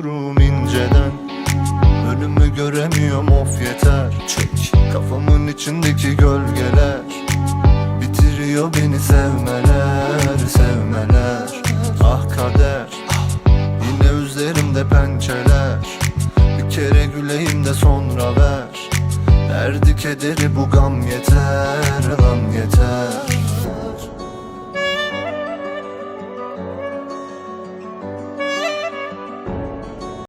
Bakıyorum inceden. Önümü göremiyorum of yeter. Çek kafamın içindeki gölgeler. Bitiriyor beni sevmeler sevmeler. Ah kader Yine üzerimde pençeler. Bir kere güleyim de sonra ver. Derdi kederi bu gam yeter.